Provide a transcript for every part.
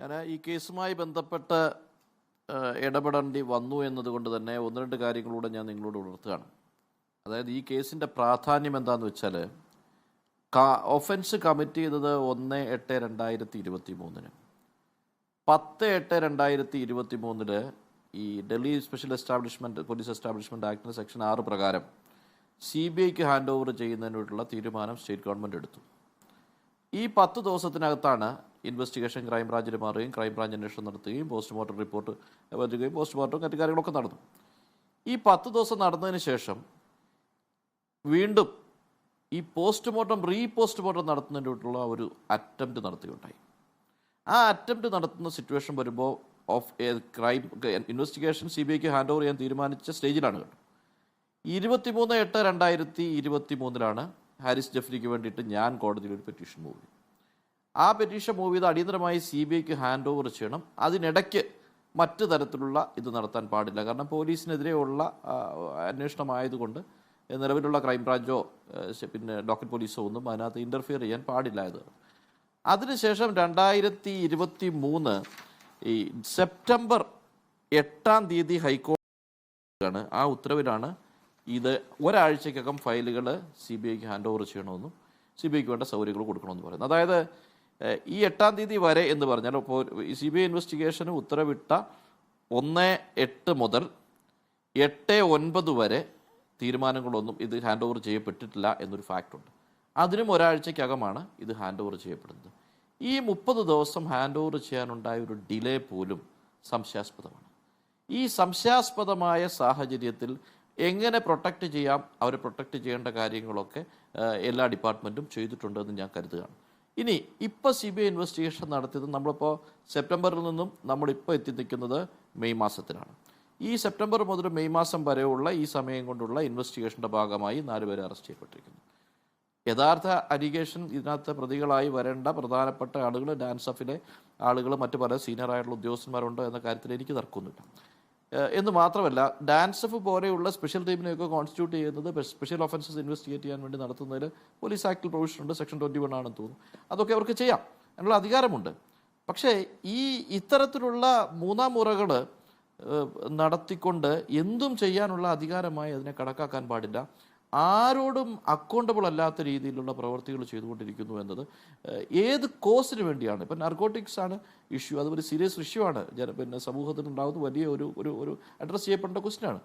ഞാൻ ഈ കേസുമായി ബന്ധപ്പെട്ട് ഇടപെടേണ്ടി വന്നു എന്നതുകൊണ്ട് തന്നെ ഒന്ന് രണ്ട് കാര്യങ്ങളൂടെ ഞാൻ നിങ്ങളോട് ഉണർത്തുകയാണ്. അതായത് ഈ കേസിന്റെ പ്രാധാന്യം എന്താണെന്ന് വെച്ചാൽ ഒഫൻസ് കമ്മിറ്റ് ചെയ്തത് ഒന്ന് എട്ട് രണ്ടായിരത്തി ഇരുപത്തി മൂന്നിന് പത്ത് എട്ട് രണ്ടായിരത്തി ഇരുപത്തി മൂന്നിൽ ഈ Delhi special establishment police establishment ആക്ടിന്റെ section ആറ് പ്രകാരം സി ബി ഐക്ക് ഹാൻഡ് ഓവർ ചെയ്യുന്നതിനുള്ള തീരുമാനം സ്റ്റേറ്റ് ഗവൺമെന്റ് എടുത്തു. ഈ പത്ത് ദിവസത്തിനകത്താണ് ഇൻവെസ്റ്റിഗേഷൻ ക്രൈംബ്രാഞ്ചിൽ മാറുകയും ക്രൈംബ്രാഞ്ച് അന്വേഷണം നടത്തുകയും പോസ്റ്റ്മോർട്ടം റിപ്പോർട്ട് വരികയും പോസ്റ്റ്മോർട്ടം മറ്റു കാര്യങ്ങളൊക്കെ നടന്നു. ഈ പത്ത് ദിവസം നടന്നതിന് ശേഷം വീണ്ടും ഈ പോസ്റ്റ്മോർട്ടം റീ പോസ്റ്റ്മോർട്ടം നടത്തുന്നതിനുള്ള ഒരു അറ്റംപ്റ്റ് നടത്തുകയുണ്ടായി. ആ അറ്റംപ്റ്റ് നടത്തുന്ന സിറ്റുവേഷൻ വരുമ്പോൾ of a crime investigation C B ഐക്ക് ഹാൻഡ് ഓവർ ചെയ്യാൻ തീരുമാനിച്ച സ്റ്റേജിലാണ് കേട്ടോ ഇരുപത്തിമൂന്ന് എട്ട് രണ്ടായിരത്തി ഇരുപത്തി മൂന്നിലാണ് ഹാരിസ് ജഫ്രിക്ക് വേണ്ടിയിട്ട് ഞാൻ കോടതിയിൽ ഒരു പെറ്റീഷൻ മൂവ് ആ പെറ്റീഷൻ മൂവ് ചെയ്ത് അടിയന്തരമായി സി ബി ഐക്ക് ഹാൻഡ് ഓവർ ചെയ്യണം. അതിനിടയ്ക്ക് മറ്റു തരത്തിലുള്ള ഇത് നടത്താൻ പാടില്ല. കാരണം പോലീസിനെതിരെയുള്ള അന്വേഷണമായതുകൊണ്ട് നിലവിലുള്ള ക്രൈംബ്രാഞ്ചോ പിന്നെ ഡോക്ടർ പോലീസോ ഒന്നും അതിനകത്ത് ഇന്റർഫിയർ ചെയ്യാൻ പാടില്ലായത് അതിനുശേഷം രണ്ടായിരത്തി ഇരുപത്തി മൂന്ന് ഈ സെപ്റ്റംബർ എട്ടാം തീയതി ഹൈക്കോടതിയാണ് ആ ഉത്തരവിലാണ് ഇത് ഒരാഴ്ചക്കകം ഫയലുകൾ സി ബി ഐക്ക് ഹാൻഡ് ഓവർ ചെയ്യണമെന്നും സി ബി ഐക്ക് വേണ്ട സൗകര്യങ്ങൾ കൊടുക്കണമെന്ന് പറയുന്നത്. അതായത് ഈ എട്ടാം തീയതി വരെ എന്ന് പറഞ്ഞാൽ ഇപ്പോൾ സി ബി ഐ ഇൻവെസ്റ്റിഗേഷന് ഉത്തരവിട്ട ഒന്ന് എട്ട് മുതൽ എട്ട് ഒൻപത് വരെ തീരുമാനങ്ങളൊന്നും ഇത് ഹാൻഡ് ഓവർ ചെയ്യപ്പെട്ടിട്ടില്ല എന്നൊരു ഫാക്റ്റ് ഉണ്ട്. അതിനും ഒരാഴ്ചക്കകമാണ് ഇത് ഹാൻഡ് ഓവർ ചെയ്യപ്പെടുന്നത്. ഈ മുപ്പത് ദിവസം ഹാൻഡ് ഓവർ ചെയ്യാനുണ്ടായ ഒരു ഡിലേ പോലും സംശയാസ്പദമാണ്. ഈ സംശയാസ്പദമായ സാഹചര്യത്തിൽ എങ്ങനെ പ്രൊട്ടക്റ്റ് ചെയ്യാം? അവരെ പ്രൊട്ടക്റ്റ് ചെയ്യേണ്ട കാര്യങ്ങളൊക്കെ എല്ലാ ഡിപ്പാർട്ട്മെന്റും ചെയ്തിട്ടുണ്ടെന്ന് ഞാൻ കരുതുകയാണ്. ഇനി ഇപ്പോൾ സി ബി ഐ ഇൻവെസ്റ്റിഗേഷൻ നടത്തിയത് നമ്മളിപ്പോൾ സെപ്റ്റംബറിൽ നിന്നും നമ്മളിപ്പോൾ എത്തി നിൽക്കുന്നത് മെയ് മാസത്തിലാണ്. ഈ സെപ്റ്റംബർ മുതൽ മെയ് മാസം വരെയുള്ള ഈ സമയം കൊണ്ടുള്ള ഇൻവെസ്റ്റിഗേഷന്റെ ഭാഗമായി നാലുപേരെ അറസ്റ്റ് ചെയ്യപ്പെട്ടിരിക്കുന്നു. യഥാർത്ഥ അലിഗേഷൻ ഇതിനകത്ത് പ്രതികളായി വരേണ്ട പ്രധാനപ്പെട്ട ആളുകൾ ഡാൻസ് ഓഫിലെ ആളുകൾ മറ്റു പല സീനിയർ ആയിട്ടുള്ള ഉദ്യോഗസ്ഥന്മാരുണ്ടോ എന്ന കാര്യത്തിൽ എനിക്ക് തർക്കമൊന്നുമില്ല. എന്ന് മാത്രമല്ല ഡാൻസ് ഓഫ് പോലെയുള്ള സ്പെഷ്യൽ ടീമിനെയൊക്കെ കോൺസ്റ്റിറ്റ്യൂട്ട് ചെയ്യുന്നത് സ്പെഷ്യൽ ഒഫൻസസ് ഇൻവെസ്റ്റിഗേറ്റ് ചെയ്യാൻ വേണ്ടി നടത്തുന്നതിൽ പോലീസ് ആക്ടിൽ പ്രൊവിഷൻ ഉണ്ട് സെക്ഷൻ ട്വന്റി വൺ ആണെന്ന് തോന്നുന്നു. അതൊക്കെ അവർക്ക് ചെയ്യാം. അതിനുള്ള അധികാരമുണ്ട്. പക്ഷേ ഈ ഇത്തരത്തിലുള്ള മൂന്നാം മുറകൾ നടത്തിക്കൊണ്ട് എന്തും ചെയ്യാനുള്ള അധികാരമായി അതിനെ കണക്കാക്കാൻ പാടില്ല. ആരോടും അക്കൗണ്ടബിൾ അല്ലാത്ത രീതിയിലുള്ള പ്രവർത്തികൾ ചെയ്തുകൊണ്ടിരിക്കുന്നു എന്നത് ഏത് കോസിന് വേണ്ടിയാണ്? ഇപ്പം നർക്കോട്ടിക്സ് ആണ് ഇഷ്യൂ അത് ഒരു സീരിയസ് ഇഷ്യൂ ആണ് പിന്നെ സമൂഹത്തിൽ ഉണ്ടാകുന്ന വലിയ ഒരു ഒരു ഒരു അഡ്രസ്സ് ചെയ്യപ്പെടേണ്ട ക്വസ്റ്റ്യനാണ്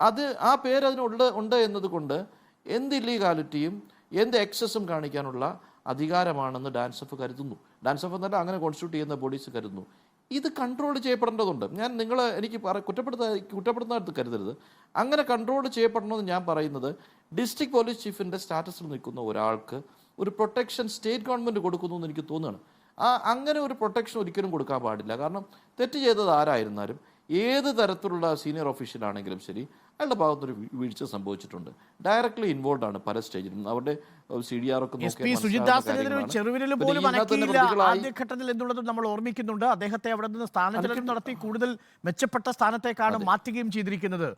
അത് ആ പേര് അതിനുള്ള ഉണ്ട് എന്നതുകൊണ്ട് എന്ത് ഇല്ലീഗാലിറ്റിയും എന്ത് എക്സസും കാണിക്കാനുള്ള അധികാരമാണെന്ന് ഡാൻസഫ് കരുതുന്നു. ഡാൻസഫ് എന്നല്ല അങ്ങനെ കോൺസ്റ്റിറ്റ്യൂട്ട് ചെയ്യുന്ന ബോഡീസ് കരുതുന്നു. ഇത് കൺട്രോൾ ചെയ്യപ്പെടേണ്ടതുണ്ട്. ഞാൻ നിങ്ങൾ എനിക്ക് പറ കുറ്റപ്പെടുത്ത കുറ്റപ്പെടുന്നതായിട്ട് കരുതരുത്. അങ്ങനെ കൺട്രോൾ ചെയ്യപ്പെടണമെന്ന് ഞാൻ പറയുന്നത് ഡിസ്ട്രിക്ട് പോലീസ് ചീഫിന്റെ സ്റ്റാറ്റസിൽ നിൽക്കുന്ന ഒരാൾക്ക് ഒരു പ്രൊട്ടക്ഷൻ സ്റ്റേറ്റ് ഗവൺമെന്റ് കൊടുക്കുന്നു എന്ന് എനിക്ക് തോന്നുകയാണ്. ആ അങ്ങനെ ഒരു പ്രൊട്ടക്ഷൻ ഒരിക്കലും കൊടുക്കാൻ പാടില്ല. കാരണം തെറ്റ് ചെയ്തത് ആരായിരുന്നാലും ഏത് തരത്തിലുള്ള സീനിയർ ഓഫീഷ്യലാണെങ്കിലും ശരി അയാളുടെ ഭാഗത്തൊരു വീഴ്ച സംഭവിച്ചിട്ടുണ്ട്. ഡയറക്ട്ലി ഇൻവോൾവ് ആണ് പല സ്റ്റേജിലും അവരുടെ സി ഡി ആർ ഒക്കെ ആദ്യഘട്ടത്തിൽ എന്നുള്ളതും നമ്മൾ ഓർമ്മിക്കുന്നുണ്ട്. അദ്ദേഹത്തെ അവിടെ നിന്ന് സ്ഥാനചലനം നടത്തി കൂടുതൽ മെച്ചപ്പെട്ട സ്ഥാനത്തേക്കാണ് മാറ്റുകയും ചെയ്തിരിക്കുന്നത്.